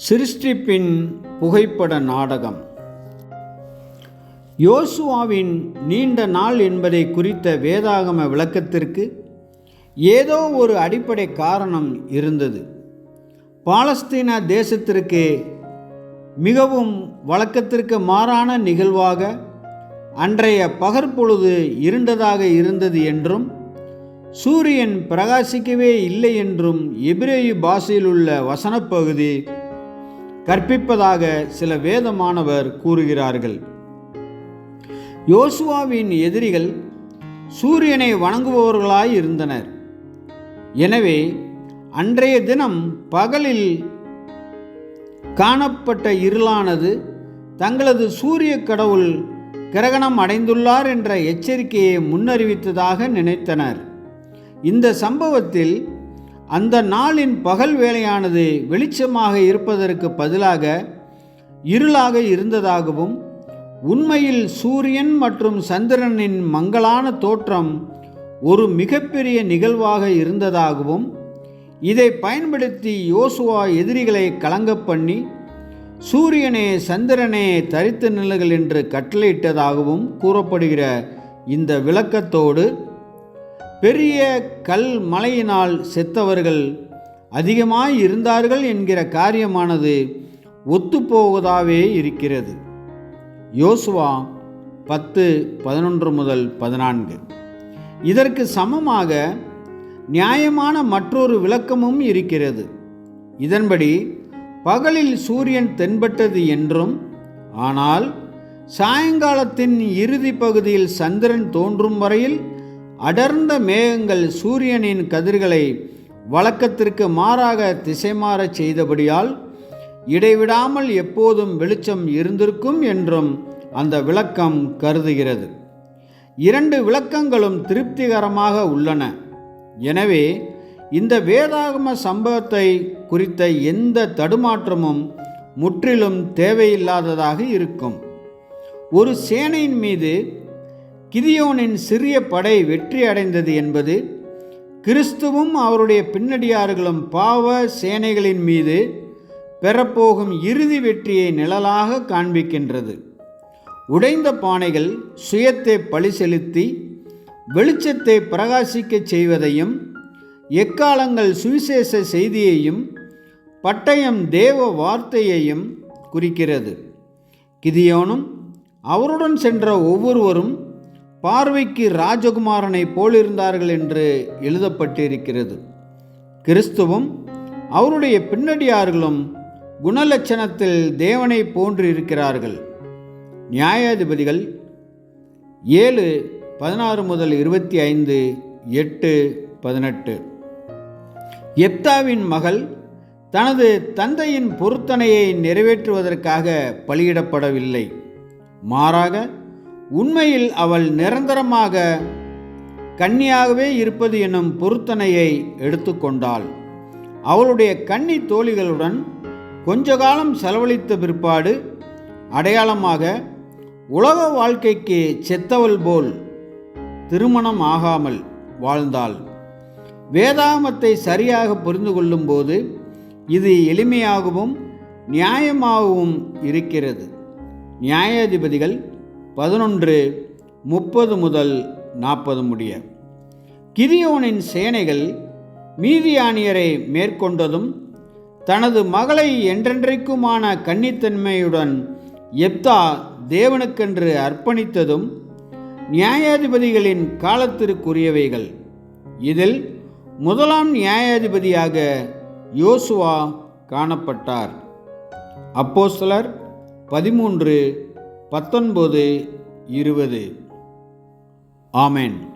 சிருஷ்டிப்பின் புகைப்பட நாடகம். யோசுவாவின் நீண்ட நாள் என்பதை குறித்த வேதாகம விளக்கத்திற்கு ஏதோ ஒரு அடிப்படை காரணம் இருந்தது. பாலஸ்தீன தேசத்திற்கு மிகவும் வழக்கத்திற்கு மாறான நிகழ்வாக அன்றைய பகற்பொழுது இருண்டதாக இருந்தது என்றும் சூரியன் பிரகாசிக்கவே இல்லை என்றும் எபிரேயு பாஷையில் உள்ள வசனப்பகுதி கற்பிப்பதாக சில வேதமானவர் கூறுகிறார்கள். யோசுவாவின் எதிரிகள் சூரியனை வணங்குபவர்களாய் இருந்தனர். எனவே அன்றைய தினம் பகலில் காணப்பட்ட இருளானது தங்களது சூரிய கடவுள் கிரகணம் அடைந்துள்ளார் என்ற எச்சரிக்கையை முன்னறிவித்ததாக நினைத்தனர். இந்த சம்பவத்தில் அந்த நாளின் பகல் வேலையானது வெளிச்சமாக இருப்பதற்கு பதிலாக இருளாக இருந்ததாகவும் உண்மையில் சூரியன் மற்றும் சந்திரனின் மங்களான தோற்றம் ஒரு மிகப்பெரிய நிகழ்வாக இருந்ததாகவும் இதை பயன்படுத்தி யோசுவா எதிரிகளை கலங்க பண்ணி சூரியனே சந்திரனே தரித்து நில்லுங்கள் என்று கட்டளையிட்டதாகவும் கூறப்படுகிற இந்த விளக்கத்தோடு பெரிய கல் மலையினால் செத்தவர்கள் அதிகமாய் இருந்தார்கள் என்கிற காரியமானது ஒத்துப்போவதாகவே இருக்கிறது. யோசுவா பத்து பதினொன்று முதல் பதினான்கு. இதற்கு சமமாக நியாயமான மற்றொரு விளக்கமும் இருக்கிறது. இதன்படி பகலில் சூரியன் தென்பட்டது என்றும் ஆனால் சாயங்காலத்தின் இறுதி பகுதியில் சந்திரன் தோன்றும் வரையில் அடர்ந்த மேகங்கள் சூரியனின் கதிர்களை வழக்கத்திற்கு மாறாக திசை மாறச் செய்தபடியால் இடைவிடாமல் எப்போதும் வெளிச்சம் இருந்திருக்கும் என்றும் அந்த விளக்கம் கருதுகிறது. இரண்டு விளக்கங்களும் திருப்திகரமாக உள்ளன. எனவே இந்த வேதாகம சம்பவத்தை குறித்த எந்த தடுமாற்றமும் முற்றிலும் தேவையில்லாததாக இருக்கும். ஒரு சேனையின் மீது கிதியோனின் சிறிய படை வெற்றி அடைந்தது என்பது கிறிஸ்துவும் அவருடைய பின்னடியார்களும் பாவ சேனைகளின் மீது பெறப்போகும் இறுதி வெற்றியை நிழலாக காண்பிக்கின்றது. உடைந்த பானைகள் சுயத்தை பழி செலுத்தி வெளிச்சத்தை பிரகாசிக்கச் செய்வதையும் எக்காலங்கள் சுவிசேஷ செய்தியையும் பட்டயம் தேவ வார்த்தையையும் குறிக்கிறது. கிதியோனும் அவருடன் சென்ற ஒவ்வொருவரும் பார்வைக்கு ராஜகுமாரனைப் போலிருந்தார்கள் என்று எழுதப்பட்டிருக்கிறது. கிறிஸ்துவும் அவருடைய பின்னடியார்களும் குணலட்சணத்தில் தேவனை போன்றிருக்கிறார்கள். நியாயாதிபதிகள் ஏழு பதினாறு முதல் இருபத்தி ஐந்து எட்டு பதினெட்டு. எப்தாவின் மகள் தனது தந்தையின் பொருத்தனையை நிறைவேற்றுவதற்காக பலியிடப்படவில்லை. மாறாக உண்மையில் அவள் நிரந்தரமாக கன்னியாகவே இருப்பது எனும் பொருத்தனையை எடுத்துக்கொண்டாள். அவளுடைய கன்னி தோழிகளுடன் கொஞ்ச காலம் செலவழித்த பிற்பாடு அடையாளமாக உலக வாழ்க்கைக்கு செத்தவள் போல் திருமணம் ஆகாமல் வாழ்ந்தாள். வேதாகமத்தை சரியாக புரிந்து கொள்ளும்போது இது எளிமையாகவும் நியாயமாகவும் இருக்கிறது. நியாயாதிபதிகள் பதினொன்று முப்பது முதல் நாற்பது முடிய. கிரியோனின் சேனைகள் மீதியானியரை மேற்கொண்டதும் தனது மகளை என்றென்றைக்குமான கன்னித்தன்மையுடன் எப்தா தேவனுக்கென்று அர்ப்பணித்ததும் நியாயாதிபதிகளின் காலத்திற்குரியவைகள். இதில் முதலாம் நியாயாதிபதியாக யோசுவா காணப்பட்டார். அப்போஸ்தலர் பதிமூன்று பத்தொன்பது இருபது. ஆமேன்.